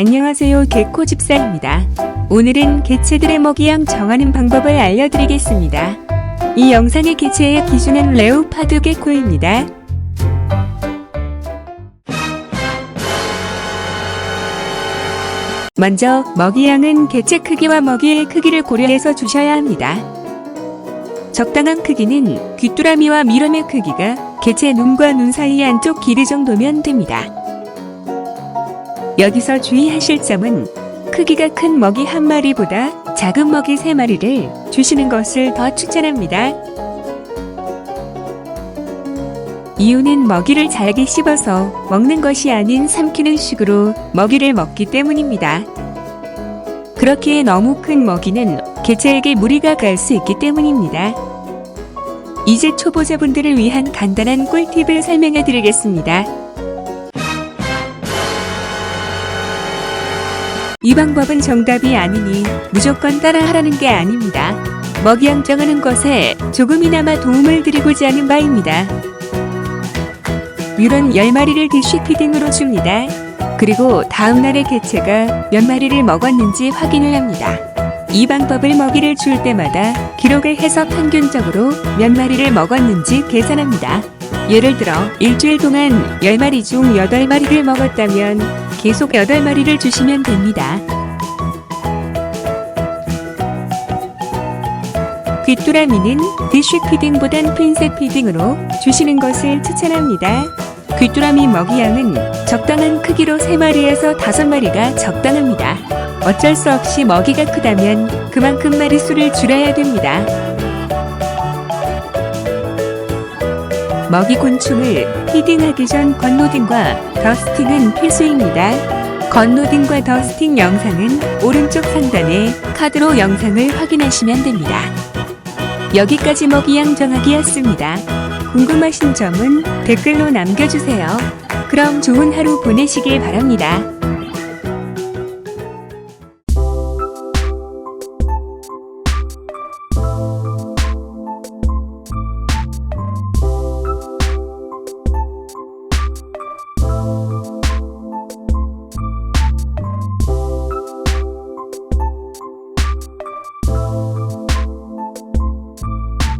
안녕하세요 개코 집사입니다. 오늘은 개체들의 먹이양 정하는 방법을 알려드리겠습니다. 이 영상의 개체의 기준은 레오파드 개코입니다. 먼저 먹이양은 개체 크기와 먹이의 크기를 고려해서 주셔야 합니다. 적당한 크기는 귀뚜라미와 미럼의 크기가 개체 눈과 눈 사이 안쪽 길이 정도면 됩니다. 여기서 주의하실 점은 크기가 큰 먹이 한 마리보다 작은 먹이 세 마리를 주시는 것을 더 추천합니다. 이유는 먹이를 잘게 씹어서 먹는 것이 아닌 삼키는 식으로 먹이를 먹기 때문입니다. 그렇기에 너무 큰 먹이는 개체에게 무리가 갈 수 있기 때문입니다. 이제 초보자분들을 위한 간단한 꿀팁을 설명해 드리겠습니다. 이 방법은 정답이 아니니 무조건 따라하라는 게 아닙니다. 먹이양 정하는 것에 조금이나마 도움을 드리고자 하는 바입니다. 뮬은 10마리를 디쉬 피딩으로 줍니다. 그리고 다음날의 개체가 몇 마리를 먹었는지 확인을 합니다. 이 방법을 먹이를 줄 때마다 기록을 해서 평균적으로 몇 마리를 먹었는지 계산합니다. 예를 들어 일주일 동안 10마리 중 8마리를 먹었다면 계속 8마리를 주시면 됩니다. 귀뚜라미는 디쉬 피딩보단 핀셋 피딩으로 주시는 것을 추천합니다. 귀뚜라미 먹이양은 적당한 크기로 3마리에서 5마리가 적당합니다. 어쩔 수 없이 먹이가 크다면 그만큼 마리수를 줄여야 됩니다. 먹이 곤충을 피딩하기 전 건노딩과 더스팅은 필수입니다. 건노딩과 더스팅 영상은 오른쪽 상단에 카드로 영상을 확인하시면 됩니다. 여기까지 먹이양 정하기였습니다. 궁금하신 점은 댓글로 남겨주세요. 그럼 좋은 하루 보내시길 바랍니다.